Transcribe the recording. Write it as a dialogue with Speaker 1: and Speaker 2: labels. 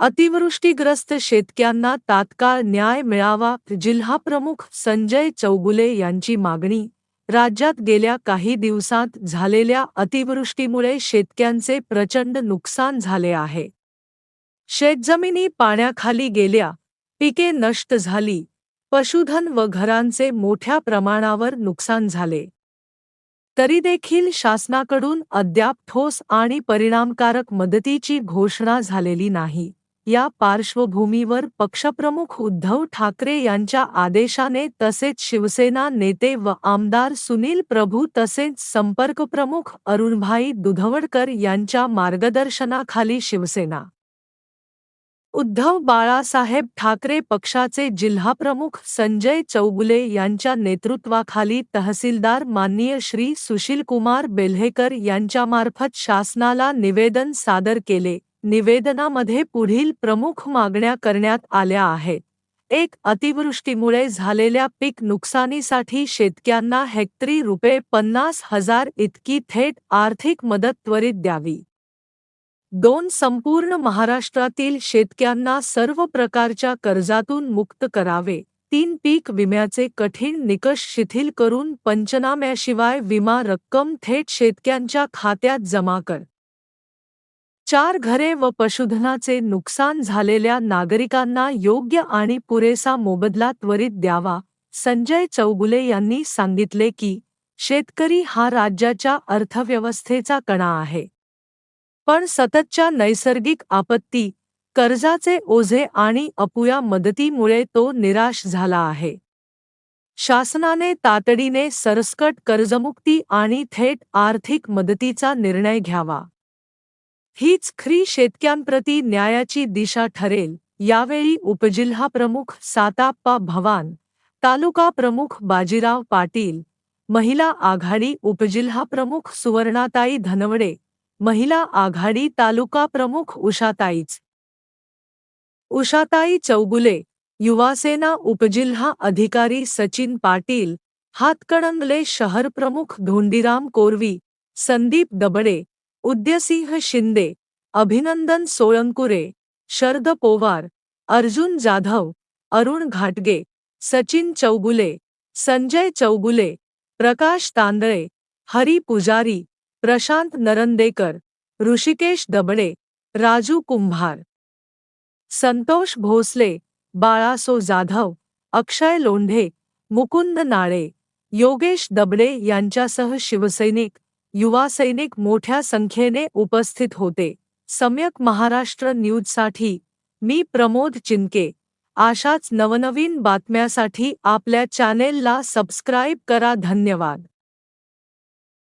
Speaker 1: अतिवृष्टीग्रस्त शेतक्यांना तात्काळ न्याय मिळावा जिल्हाप्रमुख संजय चौगुले यांची मागणी. राज्यात गेल्या काही दिवसांत झालेल्या अतिवृष्टीमुळे शेतक्यांचे प्रचंड नुकसान झाले आहे. शेतजमिनी पाण्याखाली गेल्या पिके नष्ट झाली पशुधन व घरांचे मोठ्या प्रमाणावर नुकसान झाले. तरी देखील शासनाकडून अद्याप ठोस आणि परिणामकारक मदतीची घोषणा झालेली नाही. या पार्श्वभूमीवर पक्षप्रमुख उद्धव ठाकरे यांच्या आदेशाने तसेच शिवसेना नेते व आमदार सुनील प्रभू तसेच संपर्कप्रमुख अरुणभाई दुधवडकर यांच्या मार्गदर्शनाखाली शिवसेना. उद्धव बाळासाहेब ठाकरे पक्षाचे जिल्हाप्रमुख संजय चौगुले यांच्या नेतृत्वाखाली तहसीलदार माननीय श्री सुशीलकुमार बेल्हेकर यांच्यामार्फत शासनाला निवेदन सादर केले. निवेदनामध्ये पुढील प्रमुख मागण्या करण्यात आल्या आहेत. एक अतिवृष्टीमुळे झालेल्या पीक नुकसानीसाठी शेतकऱ्यांना हेक्टरी रुपये पन्नास हजार इतकी थेट आर्थिक मदत त्वरित द्यावी. दोन संपूर्ण महाराष्ट्रातील शेतकऱ्यांना सर्व प्रकारच्या कर्जातून मुक्त करावे. तीन पीक विम्याचे कठीण निकष शिथिल करून पंचनाम्याशिवाय विमा रक्कम थेट शेतकऱ्यांच्या खात्यात जमा कर. चार घरे व पशुधनाचे नुकसान झालेल्या नागरिकांना योग्य आणि पुरेसा मोबदला त्वरित द्यावा संजय चौगुले यांनी सांगितले की शेतकरी हा राज्याच्या अर्थव्यवस्थेचा कणा आहे. पण सततच्या नैसर्गिक आपत्ती कर्जाचे ओझे आणि अपुया मदतीमुळे तो निराश झाला आहे. शासनाने तातडीने सरसकट कर्जमुक्ती आणि थेट आर्थिक मदतीचा निर्णय घ्यावा. हीच ख्री शेतक्यांप्रती न्यायाची दिशा ठरेल. यावेळी उपजिल्हा प्रमुख साताप्पा भवान तालुका प्रमुख बाजीराव पाटील महिला आघाडी उपजिल्हा प्रमुख सुवर्णाताई धनवडे महिला आघाडी तालुका प्रमुख उषाताईच उषाताई चौगुले युवासेना उपजिल्हा अधिकारी सचिन पाटील हातकणंगले शहर प्रमुख धोंडीराम कोरवी संदीप दबडे उद्यसिंह शिंदे अभिनंदन सोळंकुरे शरद पोवार अर्जुन जाधव अरुण घाटगे सचिन चौगुले संजय चौगुले प्रकाश तांदळे हरी पुजारी प्रशांत नरंदेकर ऋषिकेश दबडे राजू कुंभार. संतोष भोसले बाळासो जाधव अक्षय लोंढे मुकुंद नाळे योगेश दबडे यांच्यासह शिवसैनिक युवा सैनिक मोठ्या संख्येने उपस्थित होते. सम्यक महाराष्ट्र न्यूजसाठी मी प्रमोद चिंके. अशाच नवनवीन बातम्यासाठी आपल्या चॅनेलला सबस्क्राईब करा. धन्यवाद.